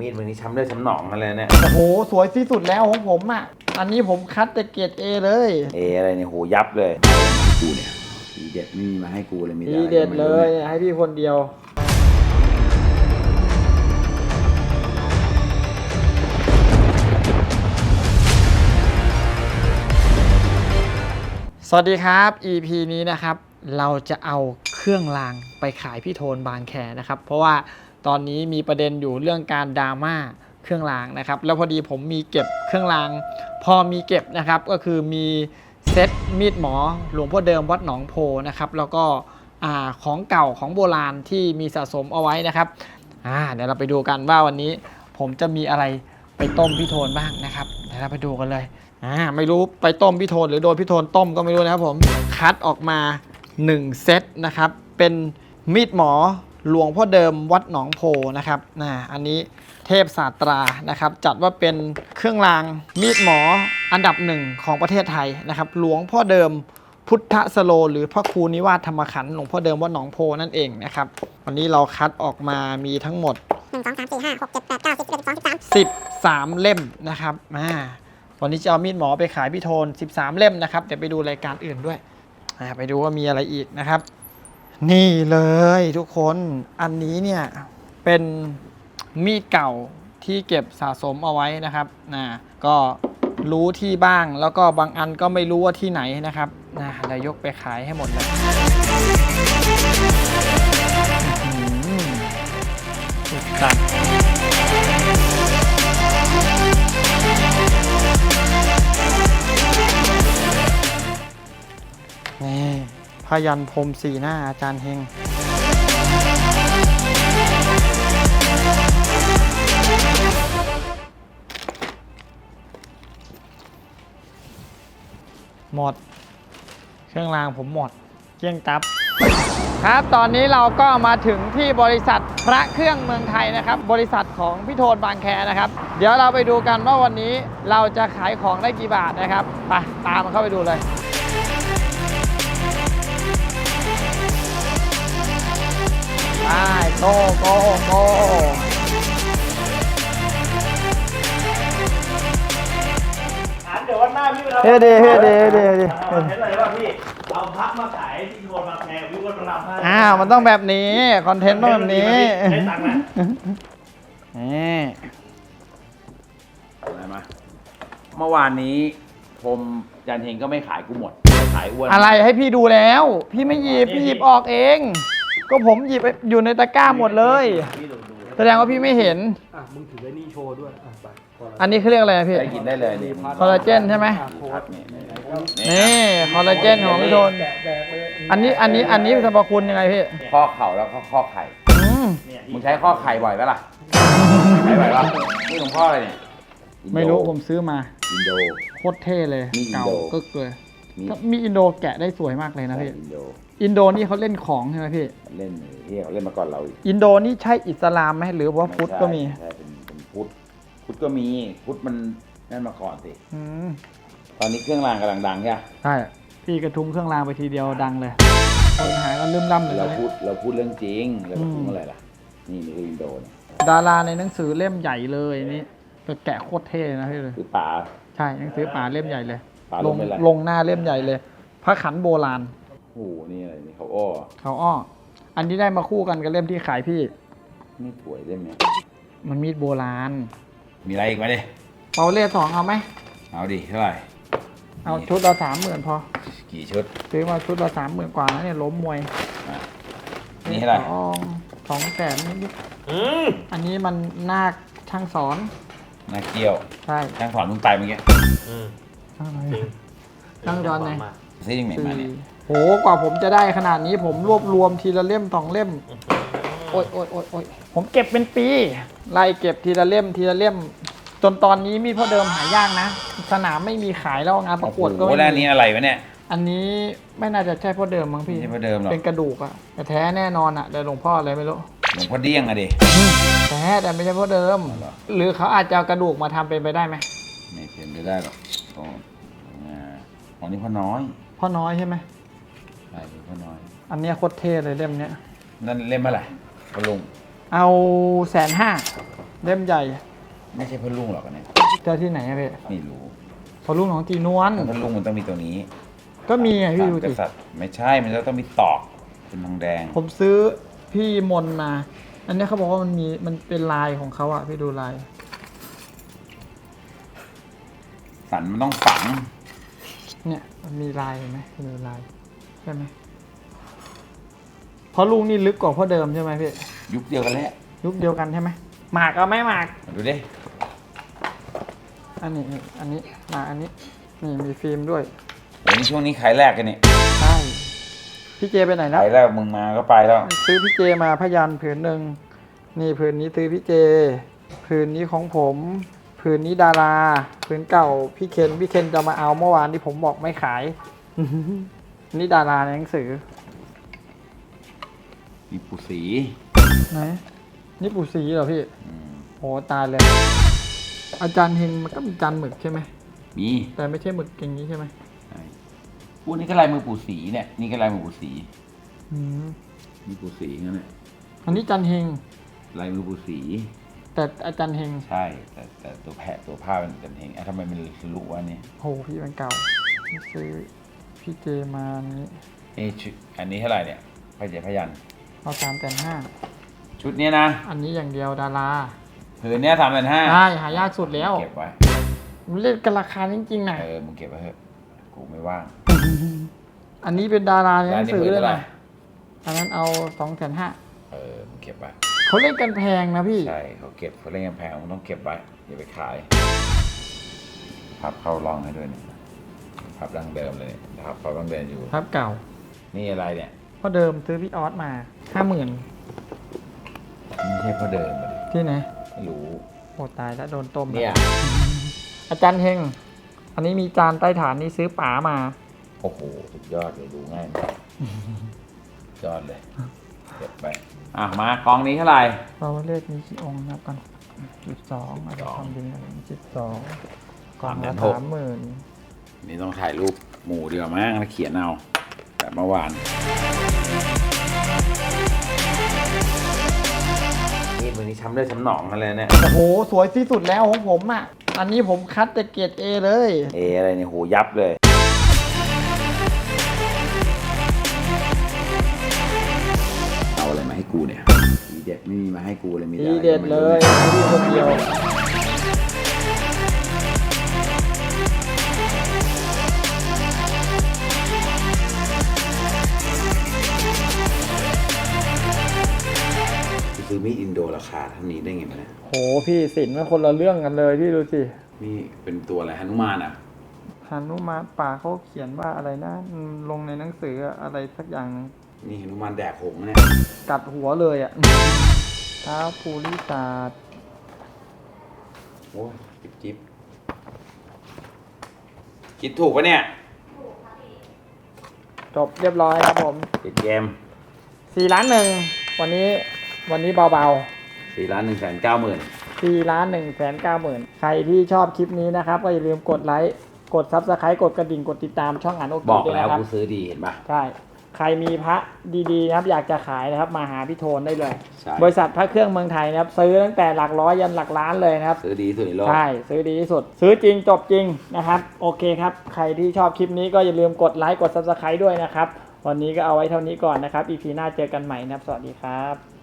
มีดมึงนี่ช้ำเลือดช้ำหนองกันเลยเนี่ย โอ้โห สวยที่สุดแล้วของผมอะ อันนี้ผมคัดแต่เกรดเอเลย เออะไรเนี่ยโหยับเลยกูเนี่ยทีเด็ดไม่มีมาให้กูเลยมีแต่ดีอะไรเด็ดก็ไม่เลรู้ยนี่ให้พี่คนเดียว สวัสดีครับ EP นี้นะครับ เราจะเอาเครื่องรางไปขายพี่โทนบางแคนะครับ เพราะว่า ตอนนี้มีประเด็นอยู่เรื่องการดราม่าเครื่องรางนะครับ แล้วพอดีผมมีเก็บเครื่องราง พอมีเก็บนะครับ ก็คือมีเซตมีดหมอหลวงพ่อเดิมวัดหนองโพนะครับ แล้วก็ของเก่าของโบราณที่มีสะสมเอาไว้นะครับเดี๋ยวเราไปดูกันว่าวันนี้ผมจะมีอะไรไปต้มพี่โทนบ้างนะครับเดี๋ยวเราไปดูกันเลยไม่รู้ไปต้มพี่โทนหรือโดนพี่โทนต้มก็ไม่รู้นะครับผมคัดออกมา 1 เซตนะครับ เป็นมีดหมอ หลวงพ่อเดิมวัดหนองโพนะครับนะอันนี้เทพศาสตรานะครับ จัดว่าเป็นเครื่องรางมีดหมออันดับหนึ่งของประเทศไทยนะครับ หลวงพ่อเดิมพุทธสโล หรือพระครูนิวาสธรรมขันธ์หลวงพ่อเดิมวัดหนองโพนั่นเองนะครับ วันนี้เราคัดออกมามีทั้งหมดหนึ่งสองสามสี่ห้าหกเจ็ดแปดเก้าสิบสิบเอ็ดสิบสองสิบสาม13 เล่มนะครับอ่าวันนี้จะเอามีดหมอไปขายพี่โทน 13 เล่มนะครับเดี๋ยวไปดูรายการอื่นด้วยอ่าไปดูว่ามีอะไรอีกนะครับ นี่เลยทุกคนอันนี้เนี่ย เป็นมีดเก่าที่เก็บสะสมเอาไว้นะครับนะก็รู้ที่บ้างแล้วก็บางอันก็ไม่รู้ว่าที่ไหนนะครับนะเดี๋ยวยกไปขายให้หมดเลยสุดจัด พยันพรมสีหน้าอาจารย์เฮงหมด เครื่องรางผมหมดเกลี้ยงตับ ครับตอนนี้เราก็มาถึงที่บริษัทพระเครื่องเมืองไทยนะครับ บริษัทของพี่โทนบางแคนะครับ เดี๋ยวเราไปดูกันว่าวันนี้เราจะขายของได้กี่บาทนะครับไปตามมาเข้าไปดูเลย โกโกโกอ่านเดี๋ยววันหน้าพี่ไปเฮ้ยดีเฮ้ยดีเฮ้ยดีเฮ้ยดีเอาเห็นอะไรว่าพี่ เอาพักมาขายที่โทรมาแพงพี่ก็รับให้อ้าวมันต้องแบบนี้คอนเทนต์ต้องแบบนี้ให้ตังค์นะนี่อะไรมาเมื่อวานนี้ผมจันเฮงก็ไม่ขายกูหมดขายอ้วนอะไรให้พี่ดูแล้ว พี่ไม่หยิบพี่หยิบออกเอง ก็ผมหยิบอยู่ในตะกร้าหมดเลยพี่ดูดูแสดงว่าพี่ไม่เห็น อะมึงถือไอ้นี่โชว์ด้วยอะไปก่อนละอันนี้เขาเรียกอะไรนะพี่ ได้กินได้เลยนี่คอลลาเจนใช่ไหมครับนี่นี่นี่คอลลาเจนของพี่โทนแดกแดกเลยอันนี้อันนี้อันนี้สรรพคุณยังไงพี่ข้อเข่าแล้วก็ข้อไข่ อืมเนี่ยมึงใช้ข้อไข่บ่อยปะล่ะ ใช้บ่อยปะนี่หลวงพ่ออะไรเนี่ยอินโดไม่รู้ผมซื้อมา อินโด โคตรเท่เลย มีอินโด เก่ากึกเลยมีถ้ามีอินโดแกะได้สวยมากเลยนะพี่อินโด อินโดนี่เขาเล่นของใช่ไหมพี่ เล่นที่เขาเล่นมาก่อนเราอีกอินโดนี่ใช่อิสลามไหมหรือว่าพุทธก็มีไใช่เป็นเป็นพุทธพุทธก็มีพุทธมันนั่นมาก่อนสิอืมตอนนี้เครื่องรางกำลังดังใช่ปะใช่พี่กระทุ้งเครื่องรางไปทีเดียวดังเลยคนหายก็ลืมล่ำเลยเรานะพูดเราพูดเรื่องจริงเราอืมพูดอะไรล่ะ นี่นี่คืออินโดเนี่ยดาราในหนังสือเล่มใหญ่เลยนี่ก็แกะโคตรเท่นะพี่เลยคือป่าใช่หนังสือป่าเล่มใหญ่เลย ป่าลลงงไปเลยลงหน้าเล่มใหญ่เลย พระขันโบราณโอ้โหนี่อะไรนี่เขาอ้อเขาอ้อ อันนี้ได้มาคู่กันกับเล่มที่ขายพี่นี่สวยได้ไหมมันมีดโบราณ มีอะไรอีกไหมดิเปาเล่สองเอาไหม เอาดิเท่าไหร่เอาชุดละสามหมื่นพอ กี่ชุด ซื้อมาชุดละสามหมื่นกว่านะเนี่ยล้มมวยนี่เท่าไหร่สองสองแสนนิดอืมๆอันนี้มันนาคช่างสอน นาเกี่ยว ใช่ ช่างสอนมึงไปเมื่อกี้อืมช่างอะไรจริงช่างย้อนไงมาซื้อยังไหนมาเนี่ย โหกว่าผมจะได้ขนาดนี้ผมรวบรวมทีละเล่มสองเล่ม โอ๊ยโอ๊ยโอ๊ยโอ๊ยผมเก็บเป็นปี ไล่เก็บทีละเล่มทีละเล่ม จนตอนนี้มีดพ่อเดิมหายากนะ สนามไม่มีขายแล้วงานประกวดก็โอ้ไม่โหแล้วอันมีนี้อะไรวะเนี่ย อันนี้ไม่น่าจะใช่พ่อเดิมมั้งพี่ ไม่ใช่พ่อเดิมหรอก เป็นกระดูกอะแต่แท้แน่นอนอะแต่หลวงพ่ออะไรไม่รู้ หลวงพ่อเดี้ยงอะดิ แท้แต่ไม่ใช่พ่อเดิม เหรอ หรือเขาอาจจะเอากระดูกมาทำเป็นไปได้ไหมไม่เป็นไปได้หรอกโอ้อ่าอ๋อนี่พ่อน้อยพ่อน้อยใช่ไหม ใช่พ่อน้อย อันเนี้ยโคตรเท่เลยเล่มเนี้ย นั่นเล่มเมื่อไหร่พ่อลุง เอาแสนห้าเล่มใหญ่ไม่ใช่พะลุงหรอกอันเนี่ยเจอที่ไหนอะพี่ไม่รู้พอลุงของจีนวลพะลุงมันต้องมีตัวนี้ก็มีไงพี่ดูกสิษัตริย์ไม่ใช่ มันจะต้องมีตอก เป็นทองแดง ผมซื้อพี่มนมา อันนี้เขาบอกว่ามันมีมันเป็นลายของเขาอะพี่ดูลาย สันมันต้องฝัง เนี่ยมันมีลายเห็นไหมมีลายใช่ไหมเพราะลุงนี่ลึกกว่าพ่อเดิมใช่ไหมพี่ ยุคเดียวกันแหละยุคเดียวกันใช่ไหมหมากเอาไหมหมาก มาดูดิอันนี้นี่อันนี้หมากอันนี้ นี่มีฟิล์มด้วยโอ้ยนี่ช่วงนี้ขายแรกกันนี่ใช่พี่เจไปไหนแล้วขายแรกมึงมาก็ไปแล้ว ซื้อพี่เจมาพยันผืนหนึ่งนี่ผืนนี้ซื้อพี่เจ ผืนนี้ของผม ผืนนี้ดารา ผืนเก่าพี่เคนพี่เคนจะมาเอาเมื่อวานที่ผมบอกไม่ขาย นี่ดาราในหนังสือ มีปูสีไหน นี่ปู่ศรีเหรอพี่อืมโอ้ตายเลย อาจารย์เฮงมันก็มีจานหมึกใช่ไหม มีแต่ไม่ใช่หมึกอย่างนี้ใช่ไหมใช่ปูนี่ก็ลายมือปูสีเนี่ย นี่ก็ลายมือปูสีอืมมีปูสีงั้นเนี่ยอันนี้จันเฮง ลายมือปูสี แต่อาจารย์เฮง ใช่ แต่แต่ตัวแพะตัวผ้าเป็นกันเองอะทำไมมันรู้ว่าเนี่ย โหพี่มันเก่าพี่ซื้อ พี่เจมานี้เอ้ชุดอันนี้เท่าไหร่เนี่ยพยาพยัน เอาสามแสนห้าชุดเนี้ยนะอันนี้อย่างเดียวดาราผืนเนี้ยสามพันห้าได้หายากสุดแล้วเก็บไว้มันเล่นกันราคาจริงๆนะเออ มึงเก็บไว้เถอะ กูไม่ว่างอันนี้เป็นดาราในหนังสือแล้วอันนี้เลยเท่าไหร่นะอันนั้นเอาสองแสนห้าเออ มึงเก็บไว้ เขาเล่นกันแพงนะพี่ ใช่ เขาเก็บเขาเล่นกันแพงมึงต้องเก็บไว้อย่าไปขายพับเข้าร่องให้ด้วยเนี่ย พับดั้งเดิมเลยพับเข้าดั้งเดิมอยู่ ครับเก่านี่อะไรเนี่ยเพราะเดิมซื้อพี่ออสมาห้าหมื่นไม่ใช่พ่อเดิมเลยที่ไหนไม่รู้โอ้ตายแล้วโดนต้มแล้วเนี่ยอาจารย์เฮง อันนี้มีจานใต้ฐานนี่ซื้อป๋ามา โอ้โหสุดยอดเลยดูง่ายมากสุดยอดเลยเก็บไปอะมากองนี้เท่าไหร่ เราเลขมีกี่องค์นับกันสิบสองอาจจะสองทำบินอะไรสิบสองกล่องสามแสละนหกสามหมื่น นี่ต้องถ่ายรูปหมูดีกว่ามั้งแล้วเขียนเอาแบบเมื่อวานนี่มือนี้ช้ำได้ช้ำหนองกันเลยเนี่ยโอ้โห สวยที่สุดแล้วของผมอะ อันนี้ผมคัดแต่เกรดเอเลย เออะไรเนี่ยโหยับเลยเอาอะไรมาให้กูเนี่ยทีเด็ดไม่มีมาให้กูเลยมีแต่ดีอะไรเด็ดก็ไม่เลรู้ยพี่คนเดียว ซื้อมีดอินโดราคาเท่านี้ได้ไงวะเนี่ยโหพี่สินมันคนละเรื่องกันเลยพี่ดูสินี่เป็นตัวอะไรฮนุมานอะฮานุมานป่าเขาเขียนว่าอะไรนะอืมลงในหนังสืออะไรสักอย่างหนึ่งนี่ฮนุมานแดกหงส์เนี่ยกัดหัวเลยอะเท้าภูริศาสตร์โอ้ยจิบจิบคิดถูกปะเนี่ยจบเรียบร้อยครับผมติดเกม สี่ล้านหนึ่งวันนี้ วันนี้เบาสี่ล้านหนึ่งแสนเก้าหมื่นๆสี่ล้านหนึ่งแสนเก้าหมื่นใครที่ชอบคลิปนี้นะครับ ก็อย่าลืมกดไลค์ กดซับสไครต์กดกระดิ่ง กดติดตามช่องอ่านโอเคบอกด้วยแล้วนะครับกูซื้อดีเห็นปะใช่ ใครมีพระดีๆนะครับ อยากจะขายนะครับ มาหาพี่โทนได้เลย ใช่บริษัทพระเครื่องเมืองไทยนะครับ ซื้อตั้งแต่หลักร้อยยันหลักล้านเลยนะครับ ซื้อดีที่สุดในโลก ใช่ ซื้อดีที่สุด ซื้อจริงจบจริงนะครับ โอเคครับ ใครที่ชอบคลิปนี้ก็อย่าลืมกดไลค์ กด subscribe ด้วยนะครับ วันนี้ก็เอาไว้เท่านี้ก่อนนะครับ EP หน้าเจอกันใหม่นะครับ สวัสดีครับ